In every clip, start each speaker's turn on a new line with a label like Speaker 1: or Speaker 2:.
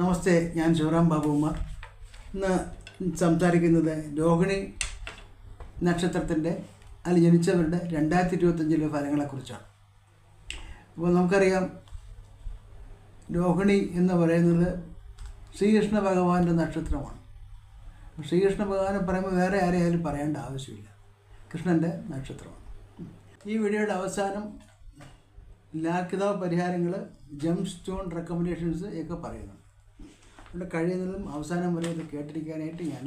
Speaker 1: നമസ്തേ ഞാൻ ശിവറാം ബാബുമാർ ഇന്ന് സംസാരിക്കുന്നത് രോഹിണി നക്ഷത്രത്തിന്റെ അതിൽ ജനിച്ചവരുടെ രണ്ടായിരത്തി ഇരുപത്തഞ്ചിലെ ഫലങ്ങളെക്കുറിച്ചാണ്. അപ്പോൾ നമുക്കറിയാം രോഹിണി എന്ന് പറയുന്നത് ശ്രീകൃഷ്ണ ഭഗവാന്റെ നക്ഷത്രമാണ്. ശ്രീകൃഷ്ണ ഭഗവാനെ പറയുമ്പോൾ വേറെ ആരെയായാലും പറയേണ്ട ആവശ്യമില്ല. കൃഷ്ണന്റെ നക്ഷത്രമാണ്. ഈ വീഡിയോയുടെ അവസാനം ലാക്കിതാവ് പരിഹാരങ്ങൾ ജംപ് സ്റ്റോൺ റെക്കമെൻഡേഷൻസ് ഒക്കെ പറയുന്നുണ്ട്. അതുകൊണ്ട് കഴിയുന്നതും അവസാനം വരെ ഇത് കേട്ടിരിക്കാനായിട്ട് ഞാൻ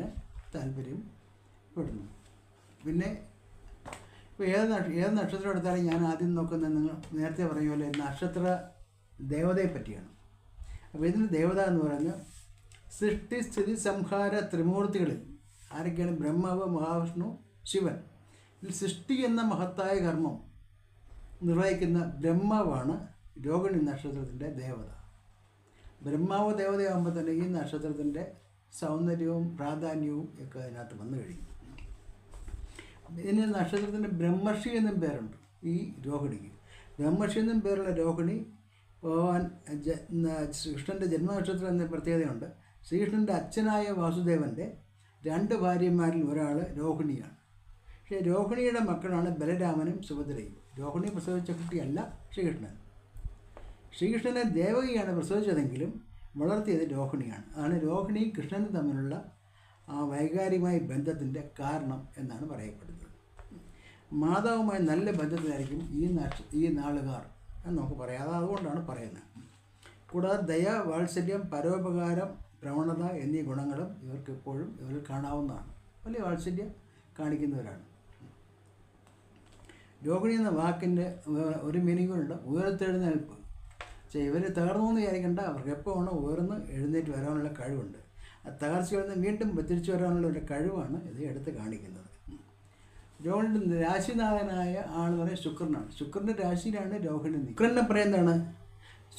Speaker 1: താല്പര്യം പെടുന്നു. പിന്നെ ഇപ്പോൾ ഏത് നക്ഷ ഏത് നക്ഷത്രം എടുത്താലും ഞാൻ ആദ്യം നോക്കുന്നത് നിങ്ങൾ നേരത്തെ പറഞ്ഞ പോലെ നക്ഷത്ര ദേവതയെ പറ്റിയാണ്. അപ്പോൾ ഇതിന് ദേവത എന്ന് പറയുന്നത് സൃഷ്ടി സ്ഥിതി സംഹാര ത്രിമൂർത്തികളിൽ ആരൊക്കെയാണ്? ബ്രഹ്മാവ് മഹാവിഷ്ണു ശിവൻ. ഇതിൽ സൃഷ്ടി എന്ന മഹത്തായ കർമ്മം നിർവഹിക്കുന്ന ബ്രഹ്മാവാണ് രോഹിണി നക്ഷത്രത്തിന്റെ ദേവത. ബ്രഹ്മാവ് ദേവതയാകുമ്പോൾ തന്നെ ഈ നക്ഷത്രത്തിന്റെ സൗന്ദര്യവും പ്രാധാന്യവും ഒക്കെ അതിനകത്ത് വന്നു കഴിഞ്ഞു. ഇതിന് നക്ഷത്രത്തിന്റെ ബ്രഹ്മർഷി എന്നും പേരുണ്ട് ഈ രോഹിണിക്ക്. ബ്രഹ്മർഷി എന്നും പേരുള്ള രോഹിണി ഭഗവാൻ കൃഷ്ണന്റെ ജന്മനക്ഷത്രം എന്ന പ്രത്യേകതയുണ്ട്. ശ്രീകൃഷ്ണന്റെ അച്ഛനായ വാസുദേവന്റെ രണ്ട് ഭാര്യമാരിൽ ഒരാൾ രോഹിണിയാണ്. പക്ഷേ രോഹിണിയുടെ മക്കളാണ് ബലരാമനും സുഭദ്രയും. രോഹിണി പ്രസവിച്ച കുട്ടിയല്ല ശ്രീകൃഷ്ണൻ. ശ്രീകൃഷ്ണനെ ദേവകിയാണ് പ്രസവിച്ചതെങ്കിലും വളർത്തിയത് രോഹിണിയാണ്. അതാണ് രോഹിണി കൃഷ്ണനും തമ്മിലുള്ള ആ വൈകാരികമായ ബന്ധത്തിന്റെ കാരണം എന്നാണ് പറയപ്പെടുന്നത്. മാതാവുമായി നല്ല ബന്ധത്തിലായിരിക്കും ഈ നക്ഷ ഈ നാളുകാർ എന്ന് നമുക്ക് പറയാം. അത് അതുകൊണ്ടാണ് പറയുന്നത്. കൂടാതെ ദയ വാത്സല്യം പരോപകാരം പ്രവണത എന്നീ ഗുണങ്ങളും ഇവർക്ക് എപ്പോഴും ഇവരിൽ കാണാവുന്നതാണ്. വലിയ വാത്സല്യം കാണിക്കുന്നവരാണ്. രോഹിണി എന്ന വാക്കിന്റെ ഒരു മീനിങ്ങുണ്ട് ഉയർത്തെഴുന്നേൽപ്പ്. പക്ഷേ ഇവർ തകർന്നു എന്ന് വിചാരിക്കേണ്ട. അവർക്ക് എപ്പോൾ വേണം ഉയർന്ന് എഴുന്നേറ്റ് വരാനുള്ള കഴിവുണ്ട്. ആ തകർച്ചയിൽ വീണ്ടും തിരിച്ചു വരാനുള്ള ഒരു കഴിവാണ് ഇത് എടുത്ത് കാണിക്കുന്നത്. രോഹിണിന്റെ രാശിനാഥനായ ആളെന്ന് പറയുന്നത് ശുക്രനാണ്. ശുക്രന്റെ രാശിയിലാണ് രോഹിണി. ശുക്രനെ പറയുന്നതാണ്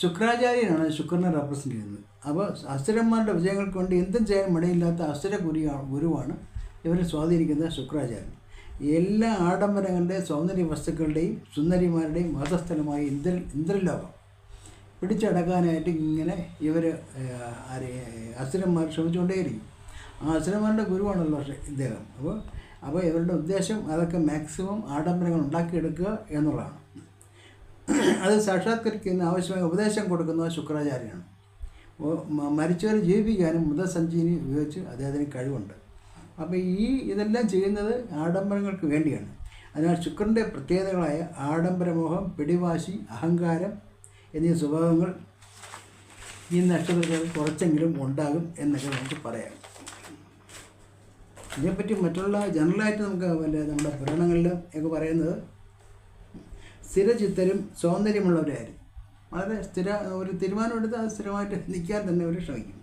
Speaker 1: ശുക്രാചാര്യനാണ് ശുക്രനെ റെപ്രസെന്റ് ചെയ്യുന്നത്. അപ്പോൾ അസുരന്മാരുടെ വിജയങ്ങൾക്ക് വേണ്ടി എന്തും ചെയ്യാൻ മടിയില്ലാത്ത അസുര ഗുരു ഗുരുവാണ് ഇവരെ സ്വാധീനിക്കുന്ന ശുക്രാചാര്യൻ. എല്ലാ ആഡംബരങ്ങളുടെയും സൗന്ദര്യ വസ്തുക്കളുടെയും സുന്ദരിമാരുടെയും വാസസ്ഥലമായ ഇന്ദ്ര ഇന്ദ്രലോകം. പിടിച്ചടക്കാനായിട്ട് ഇങ്ങനെ ഇവർ അസുരന്മാർ ശ്രമിച്ചുകൊണ്ടേയിരിക്കും. ആ അസുരന്മാരുടെ ഗുരുവാണല്ലോ ഇദ്ദേഹം. അപ്പോൾ അപ്പോൾ ഇവരുടെ ഉദ്ദേശം അതൊക്കെ മാക്സിമം ആഡംബരങ്ങൾ ഉണ്ടാക്കിയെടുക്കുക എന്നുള്ളതാണ്. അത് സാക്ഷാത്കരിക്കുന്ന ആവശ്യമായ ഉപദേശം കൊടുക്കുന്നത് ശുക്രാചാര്യനാണ്. മരിച്ചവരെ ജീവിപ്പിക്കാനും മൃതസഞ്ജീവനി ഉപയോഗിച്ച് അദ്ദേഹത്തിന് കഴിവുണ്ട്. അപ്പോൾ ഈ ഇതെല്ലാം ചെയ്യുന്നത് ആഡംബരങ്ങൾക്ക് വേണ്ടിയാണ്. അതിനാൽ ശുക്രന്റെ പ്രത്യേകതകളായ ആഡംബരമോഹം പിടിവാശി അഹങ്കാരം എന്നീ സ്വഭാവങ്ങൾ ഈ നക്ഷത്രത്തിൽ കുറച്ചെങ്കിലും ഉണ്ടാകും എന്നൊക്കെ നമുക്ക് പറയാം. ഇതിനെപ്പറ്റി മറ്റുള്ള ജനറലായിട്ട് നമുക്ക് വല്ല നമ്മുടെ പുരാണങ്ങളിൽ ഒക്കെ പറയുന്നത് സ്ഥിരചിത്തരും സൗന്ദര്യമുള്ളവരായിരിക്കും. വളരെ സ്ഥിര ഒരു തീരുമാനമെടുത്ത് അത് സ്ഥിരമായിട്ട് നിൽക്കാൻ തന്നെ അവർ ശ്രമിക്കും.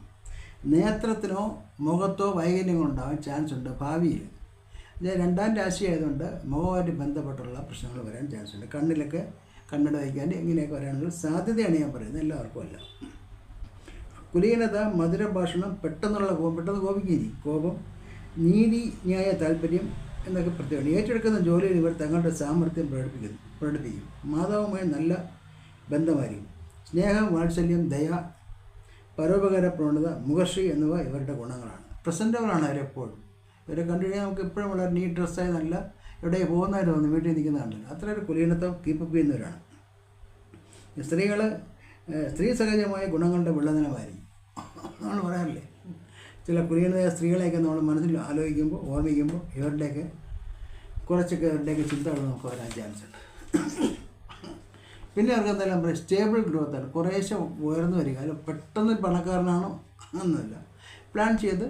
Speaker 1: നേത്രത്തിനോ മുഖത്തോ വൈകല്യങ്ങൾ ഉണ്ടാകാൻ ചാൻസ് ഉണ്ട് ഭാവിയിൽ. രണ്ടാം രാശി ആയതുകൊണ്ട് മുഖമായിട്ട് ബന്ധപ്പെട്ടുള്ള പ്രശ്നങ്ങൾ വരാൻ ചാൻസ് ഉണ്ട്. കണ്ണിലൊക്കെ കണ്ണട വയ്ക്കാണ്ട് ഇങ്ങനെയൊക്കെ വരാനുള്ള സാധ്യതയാണ് ഞാൻ പറയുന്നത്. എല്ലാവർക്കും അല്ല കുലീനത മധുര ഭാഷണം പെട്ടെന്നുള്ള കോപം പെട്ടെന്ന് കോപിക്കുകയും കോപം നീതി ന്യായ താല്പര്യം എന്നൊക്കെ പ്രത്യേകമാണ്. ഏറ്റെടുക്കുന്ന ജോലിയിൽ ഇവർ തങ്ങളുടെ സാമർഥ്യം പ്രകടിപ്പിക്കുന്നു പ്രകടിപ്പിക്കും. മാതാവുമായി നല്ല ബന്ധമായിരിക്കും. സ്നേഹം വാത്സല്യം ദയ പരോപകാര പ്രവണത മുഖർഷി എന്നിവ ഇവരുടെ ഗുണങ്ങളാണ്. പ്രസന്റബിളാണ് അവരെപ്പോഴും. ഇവരെ കണ്ടു കഴിഞ്ഞാൽ നമുക്ക് എപ്പോഴും വളരെ നീറ്റ് ഡ്രസ്സായി നല്ല എവിടെ പോകുന്നവരോ തോന്നുന്നു വീട്ടിൽ നിൽക്കുന്നതാണ് അത്ര ഒരു കുലീനത്വം കീപ്പപ്പ് ചെയ്യുന്നവരാണ്. സ്ത്രീകൾ സ്ത്രീ സഹജമായ ഗുണങ്ങളുടെ വെള്ളനിലമായിരിക്കും നമ്മൾ പറയാറില്ലേ? ചില കുലീനതയ സ്ത്രീകളെയൊക്കെ നമ്മൾ മനസ്സിൽ ആലോചിക്കുമ്പോൾ ഓർമ്മിക്കുമ്പോൾ ഇവരുടെയൊക്കെ കുറച്ചൊക്കെ ഇവരുടെയൊക്കെ ചിന്തകൾ നമുക്ക് വരാൻ ചാൻസ് ഉണ്ട്. പിന്നെ അവർക്ക് എന്തെല്ലാം പറയും സ്റ്റേബിൾ ഗ്രോത്ത് ആണ്. കുറേശ്ശെ ഉയർന്നു വരിക. അല്ല പെട്ടെന്ന് പണക്കാരനാണോ? അങ്ങനൊന്നുമില്ല പ്ലാൻ ചെയ്ത്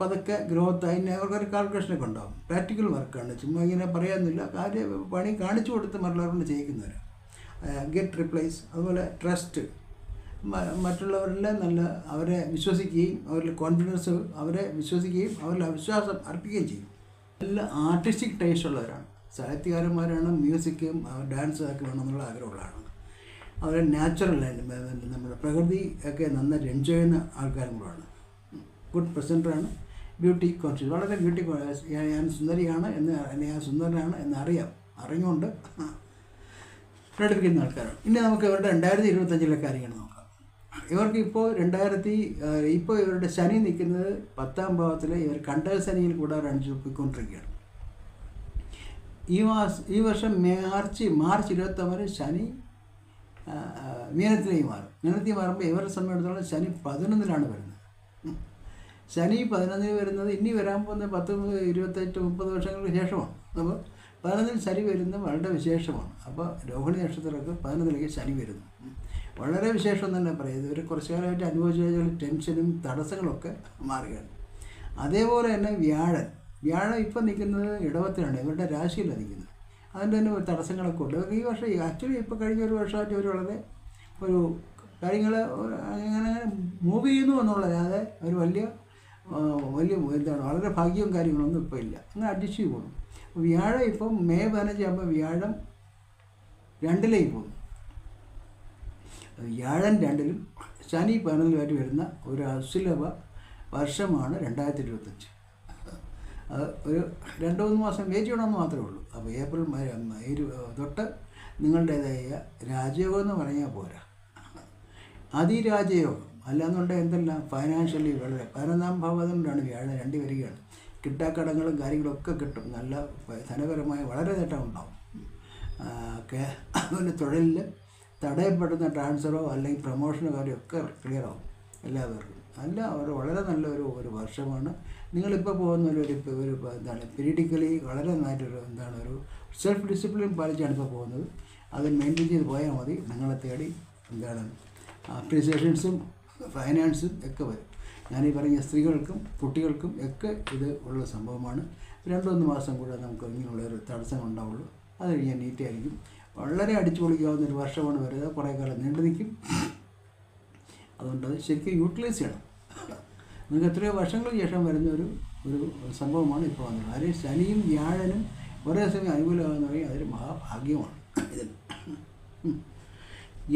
Speaker 1: പതുക്കെ ഗ്രോത്ത് അതിന് അവർക്കൊരു കാൽക്കുലേഷനൊക്കെ ഉണ്ടാവും. പ്രാക്ടിക്കൽ വർക്കാണ് ചുമ്മാ ഇങ്ങനെ പറയാമെന്നില്ല കാര്യ പണി കാണിച്ചു കൊടുത്ത് മറ്റുള്ളവരോട് ചെയ്യിക്കുന്നവരാണ് ഗെറ്റ് റിപ്ലേസ് അതുപോലെ ട്രസ്റ്റ് മറ്റുള്ളവരിലെ നല്ല അവരെ വിശ്വസിക്കുകയും അവരിൽ കോൺഫിഡൻസ് അവരെ വിശ്വസിക്കുകയും അവരിൽ അവിശ്വാസം അർപ്പിക്കുകയും ചെയ്യും. നല്ല ആർട്ടിസ്റ്റിക് ടേസ്റ്റ് ഉള്ളവരാണ്. സാഹിത്യകാരന്മാരാണ് മ്യൂസിക്കും ഡാൻസും ഒക്കെ വേണമെന്നുള്ള ആഗ്രഹമുള്ളതാണ് അവരെ നാച്ചുറൽ നമ്മുടെ പ്രകൃതി ഒക്കെ നന്നായിട്ട് എൻജോയ് ചെയ്യുന്ന ആൾക്കാരും കൂടാണ് ഗുഡ് പ്രസന്ററാണ് ബ്യൂട്ടി കോൺഷ്യസ് വളരെ ബ്യൂട്ടി ഞാൻ സുന്ദരിയാണ് എന്ന് ഞാൻ സുന്ദരനാണ് എന്ന് അറിയാം അറിഞ്ഞുകൊണ്ട് പ്രകടിപ്പിക്കുന്ന ആൾക്കാരാണ്. ഇനി നമുക്ക് ഇവരുടെ രണ്ടായിരത്തി ഇരുപത്തഞ്ചിലെ കാര്യങ്ങൾ നോക്കാം. ഇവർക്ക് ഇപ്പോൾ രണ്ടായിരത്തി ഇപ്പോൾ ഇവരുടെ ശനി നിൽക്കുന്നത് പത്താം ഭാവത്തിൽ ഇവർ കണ്ടൽ ശനിയിൽ കൂടെ റണിച്ച് പോയിക്കൊണ്ടിരിക്കുകയാണ്. ഈ മാസം ഈ വർഷം മാർച്ച് മാർച്ച് ഇരുപത്തൊമ്പത് ശനി മീനത്തിലേക്ക് മാറും. മീനത്തിൽ മാറുമ്പോൾ ഇവരുടെ സമയത്തോളം ശനി പതിനൊന്നിലാണ് വരുന്നത്. ശനി പതിനൊന്നിന് വരുന്നത് ഇനി വരാൻ പോകുന്ന പത്ത് ഇരുപത്തെട്ട് മുപ്പത് വർഷങ്ങൾക്ക് ശേഷമാണ്. അപ്പോൾ പതിനൊന്നിൽ ശനി വരുന്നത് വളരെ വിശേഷമാണ്. അപ്പോൾ രോഹിണി നക്ഷത്രമൊക്കെ പതിനൊന്നിലേക്ക് ശനി വരുന്നു. വളരെ വിശേഷം തന്നെ പറയുന്നത് ഇവർ കുറച്ച് കാലമായിട്ട് അനുഭവിച്ച ടെൻഷനും തടസ്സങ്ങളൊക്കെ മാറുകയാണ്. അതേപോലെ തന്നെ വ്യാഴൻ. വ്യാഴം ഇപ്പം നിൽക്കുന്നത് ഇടവത്തിലാണ്. ഇവരുടെ രാശിയിലാണ് നിൽക്കുന്നത്. അതിന്റെ തന്നെ ഒരു തടസ്സങ്ങളൊക്കെ ഉണ്ട്. ഈ വർഷം ആക്ച്വലി ഇപ്പോൾ കഴിഞ്ഞ ഒരു വർഷമായിട്ട് ഇവർ വളരെ ഒരു കാര്യങ്ങൾ അങ്ങനെ മൂവ് ചെയ്യുന്നു എന്നുള്ളതല്ലാതെ ഒരു വലിയ വലിയ എന്താണ് വളരെ ഭാഗ്യവും കാര്യങ്ങളൊന്നും ഇപ്പോൾ ഇല്ല. അങ്ങനെ അഡ്ജസ്റ്റ് ചെയ്ത് പോകും വ്യാഴം ഇപ്പം മെയ് പതിനഞ്ച് ആകുമ്പോൾ വ്യാഴം രണ്ടിലേക്ക് പോകുന്നു. വ്യാഴം രണ്ടിലും ശനി പതിനൊന്നിലുമായിട്ട് വരുന്ന ഒരു അസുലഭ വർഷമാണ് രണ്ടായിരത്തി ഇരുപത്തഞ്ച്. അത് ഒരു രണ്ട് മൂന്ന് മാസം വെയിറ്റ് ചെയ്യണമെന്ന് മാത്രമേ ഉള്ളൂ. അപ്പോൾ ഏപ്രിൽ ഇരു തൊട്ട് നിങ്ങളുടേതായ രാജയോഗം എന്ന് പറഞ്ഞാൽ പോരാ. അതിരാജയോഗം. അല്ലാന്നുണ്ടെങ്കിൽ എന്തെല്ലാം? ഫൈനാൻഷ്യലി വളരെ. പതിനൊന്നാം ഭാവത്തിലാണ് വ്യാഴം രണ്ട് വരികയാണ്. കിട്ടാക്കടങ്ങളും കാര്യങ്ങളൊക്കെ കിട്ടും. നല്ല ധനപരമായ വളരെ നേട്ടം ഉണ്ടാവും അതുപോലെ തൊഴിലിൽ തടയപ്പെടുന്ന ട്രാൻസ്ഫറോ അല്ലെങ്കിൽ പ്രൊമോഷനോ കാര്യമൊക്കെ ക്ലിയർ ആവും. എല്ലാവർക്കും. അല്ല ഒരു വളരെ നല്ലൊരു ഒരു വർഷമാണ്. നിങ്ങളിപ്പോൾ പോകുന്ന ഒരു ഒരു എന്താണ് പീരിയഡിക്കലി വളരെ നന്നായിട്ടൊരു എന്താണ് ഒരു സെൽഫ് ഡിസിപ്ലിൻ പാലിച്ചാണ് ഇപ്പോൾ പോകുന്നത്. അത് മെയിന്റെയിൻ ചെയ്ത് പോയാൽ മതി. നിങ്ങളെ തേടി എന്താണ് അപ്രീസിയേഷൻസും ഫൈനാൻസും ഒക്കെ വരും. ഞാനീ പറഞ്ഞ സ്ത്രീകൾക്കും കുട്ടികൾക്കും ഒക്കെ ഇത് ഉള്ള സംഭവമാണ്. രണ്ടൊന്ന് മാസം കൂടെ നമുക്ക് ഇങ്ങനെയുള്ള ഒരു തടസ്സം ഉണ്ടാവുള്ളൂ. അത് കഴിഞ്ഞാൽ നീറ്റായിരിക്കും വളരെ അടിച്ചു പൊളിക്കാവുന്ന ഒരു വർഷമാണ് വരുന്നത്. കുറേ കാലം നീണ്ടു നിൽക്കും. അതുകൊണ്ട് അത് ശരിക്കും യൂട്ടിലൈസ് ചെയ്യണം. നിങ്ങൾക്ക് എത്രയോ വർഷങ്ങൾക്ക് ശേഷം വരുന്ന ഒരു ഒരു സംഭവമാണ് ഇപ്പോൾ വന്നത് അതിന് ശനിയും വ്യാഴനും ഒരേ സമയം അനുകൂലമാകുന്ന പറയും അതൊരു മഹാഭാഗ്യമാണ്. ഇതിന്.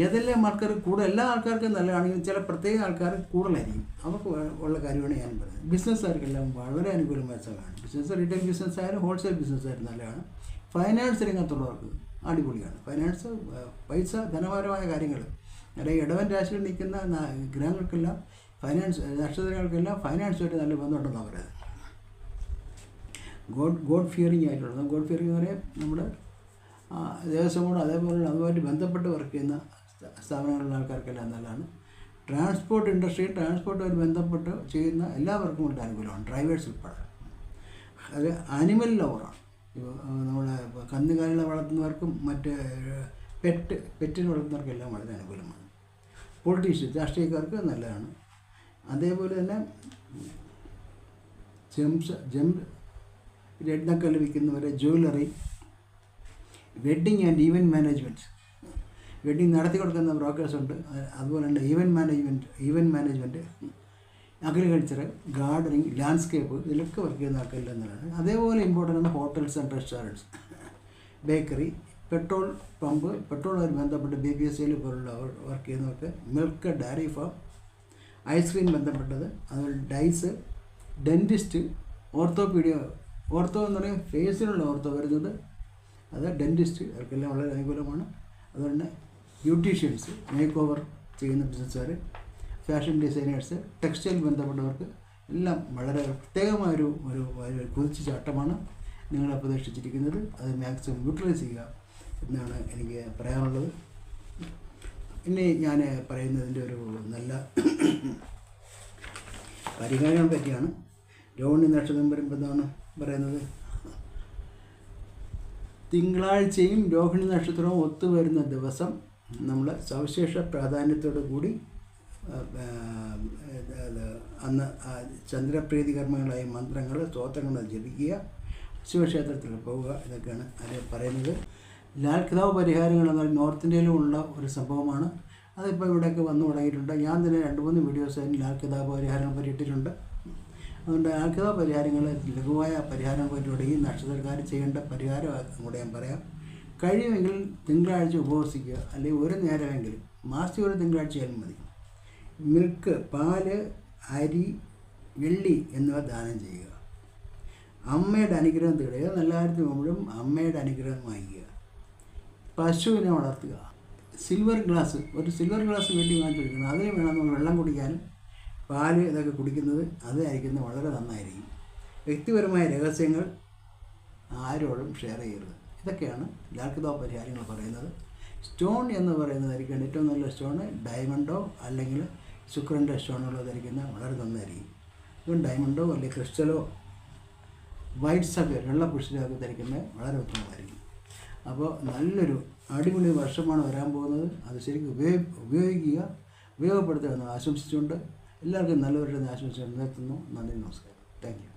Speaker 1: ഏതെല്ലാം ആൾക്കാർ കൂടുതൽ എല്ലാ ആൾക്കാർക്കും നല്ലതാണെങ്കിലും ചില പ്രത്യേക ആൾക്കാർ കൂടുതലായിരിക്കും. അവർക്ക് ഉള്ള കാര്യമാണ് ഞാൻ പറയുന്നത്. ബിസിനസ്സുകാർക്കെല്ലാം വളരെ അനുകൂലമായ സ്ഥലമാണ്. ബിസിനസ് റീറ്റെയിൽ ബിസിനസ് ആയാലും ഹോൾസെയിൽ ബിസിനസ് ആയാലും നല്ലതാണ്. ഫൈനാൻസ് രംഗത്തുള്ളവർക്ക് അടിപൊളിയാണ്. ഫൈനാൻസ് പൈസ ധനപരമായ കാര്യങ്ങൾ. അല്ലെങ്കിൽ ഇടവൻ രാശിയിൽ നിൽക്കുന്ന ഗ്രഹങ്ങൾക്കെല്ലാം ഫൈനാൻസ് നക്ഷത്രങ്ങൾക്കെല്ലാം ഫൈനാൻസുമായിട്ട് നല്ല ബന്ധമുണ്ടെന്നാണ് പറയുന്നത്. ഗോഡ് ഗോഡ് ഫിയറിങ് ആയിട്ടുള്ളത് ഗോഡ് ഫിയറിങ് എന്ന് പറയാൻ നമ്മുടെ ദേവസ്വം ബോർഡ് അതേപോലെ അതുമായിട്ട് ബന്ധപ്പെട്ട് വർക്ക് ചെയ്യുന്ന സ്ഥാപനങ്ങളിലുള്ള ആൾക്കാർക്കെല്ലാം നല്ലതാണ്. ട്രാൻസ്പോർട്ട് ഇൻഡസ്ട്രി ട്രാൻസ്പോർട്ടുമായി ബന്ധപ്പെട്ട് ചെയ്യുന്ന എല്ലാവർക്കും വളരെ അനുകൂലമാണ്. ഡ്രൈവേഴ്സ് ഉൾപ്പെടെ. അത് ആനിമൽ ലവറാണ് ഇപ്പോൾ നമ്മുടെ കന്നുകാലികളെ വളർത്തുന്നവർക്കും മറ്റ് പെറ്റ് പെറ്റിനെ വളർത്തുന്നവർക്കെല്ലാം വളരെ അനുകൂലമാണ്. പൊളിറ്റീഷ്യൻസ് രാഷ്ട്രീയക്കാർക്ക് നല്ലതാണ്. അതേപോലെ തന്നെ ജംസ് ജം രത്നക്കല്ല് വിൽക്കുന്നവരെ jewellery wedding and event management wedding നടത്തി കൊടുക്കുന്ന ബ്രോക്കേഴ്സ് ഉണ്ട്. അതുപോലെ തന്നെ event management event management agriculture gardening landscape ഇതിലൊക്കെ വർക്ക് ചെയ്യുന്ന ആൾക്കാരിൽ എന്നുള്ളതാണ് അതേപോലെ ഇമ്പോർട്ടന്റ് ആണ് hotels and restaurants bakery petrol pump പെട്രോളുമായി ബന്ധപ്പെട്ട് ബി പി എസ് സിയിൽ പോലുള്ള വർക്ക് ചെയ്യുന്നവർക്ക് മിൽക്ക് ഡയറി ഫാം ഐസ്ക്രീം ബന്ധപ്പെട്ടത് അതുപോലെ ഡൈസ് ഡെന്റിസ്റ്റ് ഓർത്തോപീഡിയ ഓർത്തോ എന്ന് പറയുമ്പോൾ ഫേസിലുള്ള ഓർത്തോ വരുന്നത്. അത് ഡെന്റിസ്റ്റ് അവർക്കെല്ലാം വളരെ അനുകൂലമാണ്. അതുകൊണ്ട് ബ്യൂട്ടീഷ്യൻസ് മേക്ക് ഓവർ ചെയ്യുന്ന ബിസിനസ്സുകാർ ഫാഷൻ ഡിസൈനേഴ്സ് ടെക്സ്റ്റൈൽ ബന്ധപ്പെട്ടവർക്ക് എല്ലാം വളരെ പ്രത്യേകമായൊരു ഒരു ഒരു കുതിച്ചു ചാട്ടമാണ് നിങ്ങളെ പ്രതീക്ഷിച്ചിരിക്കുന്നത്. അത് മാക്സിമം യൂട്ടിലൈസ് ചെയ്യുക എന്നാണ് എനിക്ക് പറയാനുള്ളത്. ഇനി ഞാൻ പറയുന്നതിന്റെ ഒരു നല്ല പരിഹാരം പറ്റിയാണ്. രോഹിണി നക്ഷത്രം വരുമ്പോൾ എന്താണ് പറയുന്നത്. തിങ്കളാഴ്ചയും രോഹിണി നക്ഷത്രവും ഒത്തുവരുന്ന ദിവസം നമ്മൾ സവിശേഷ പ്രാധാന്യത്തോടു കൂടി അന്ന് ചന്ദ്രപ്രീതി കർമ്മങ്ങളായ മന്ത്രങ്ങൾ സ്തോത്രങ്ങൾ ജപിക്കുക ശിവക്ഷേത്രത്തിൽ പോവുക ഇതൊക്കെയാണ് അതിൽ പറയുന്നത്. ലാൽ കിതാവ് പരിഹാരങ്ങൾ എന്നാൽ നോർത്ത് ഇന്ത്യയിലും ഉള്ള ഒരു സംഭവമാണ്. അതിപ്പോൾ ഇവിടെയൊക്കെ വന്നു തുടങ്ങിയിട്ടുണ്ട്. ഞാൻ തന്നെ രണ്ട് മൂന്ന് വീഡിയോസ് അതിന് ലാൽ കിതാബ് പരിഹാരങ്ങൾ പറ്റി ഇട്ടിട്ടുണ്ട്. അതുകൊണ്ട് ലാൽ കിതാബ് പരിഹാരങ്ങൾ ലഘുവായ പരിഹാരം പറ്റി തുടങ്ങി നക്ഷത്രക്കാർ ചെയ്യേണ്ട പരിഹാരം കൂടെ ഞാൻ പറയാം. കഴിയുമെങ്കിൽ തിങ്കളാഴ്ച ഉപവസിക്കുക അല്ലെങ്കിൽ ഒരു നേരമെങ്കിലും മാസത്തിൽ ഒരു തിങ്കളാഴ്ച ആയാലും മതി. മിൽക്ക് പാൽ അരി വെള്ളി എന്നിവ ദാനം ചെയ്യുക. അമ്മയുടെ അനുഗ്രഹം തേടുക. നല്ല കാര്യത്തിൽ പോകുമ്പോഴും അമ്മയുടെ അനുഗ്രഹം വാങ്ങിക്കുക. പശുവിനെ വളർത്തുക. സിൽവർ ഗ്ലാസ് ഒരു സിൽവർ ഗ്ലാസ് വീട്ടിൽ വാങ്ങിച്ചു കൊടുക്കണം. അതിന് വേണം നമ്മൾ വെള്ളം കുടിക്കാനും പാൽ ഇതൊക്കെ കുടിക്കുന്നത് അതായിരിക്കുന്നത് വളരെ നന്നായിരിക്കും. വ്യക്തിപരമായ രഹസ്യങ്ങൾ ആരോടും ഷെയർ ചെയ്യരുത്. ഇതൊക്കെയാണ് ലാക്കിതോ പരിഹാരങ്ങൾ പറയുന്നത്. സ്റ്റോൺ എന്ന് പറയുന്നതായിരിക്കും ഏറ്റവും നല്ല സ്റ്റോൺ ഡയമണ്ടോ അല്ലെങ്കിൽ ശുക്രന്റെ സ്റ്റോണുകളോ ധരിക്കുന്ന വളരെ നന്നായിരിക്കും. ഇപ്പം ഡയമണ്ടോ അല്ലെങ്കിൽ ക്രിസ്റ്റലോ വൈറ്റ് സഫയർ വെള്ള പുഷ്ടിലൊക്കെ ധരിക്കുന്നത് വളരെ ഉത്തമമായിരിക്കും. അപ്പോൾ നല്ലൊരു അടിപൊളി വർഷമാണ് വരാൻ പോകുന്നത്. അത് ശരിക്കും ഉപയോഗ ഉപയോഗിക്കുക ഉപയോഗപ്പെടുത്തുക എന്ന് ആശംസിച്ചുകൊണ്ട് എല്ലാവർക്കും നല്ലവരുടെ ആശംസിച്ചുകൊണ്ട് നിർത്തുന്നു. നന്ദി നമസ്കാരം. Thank you.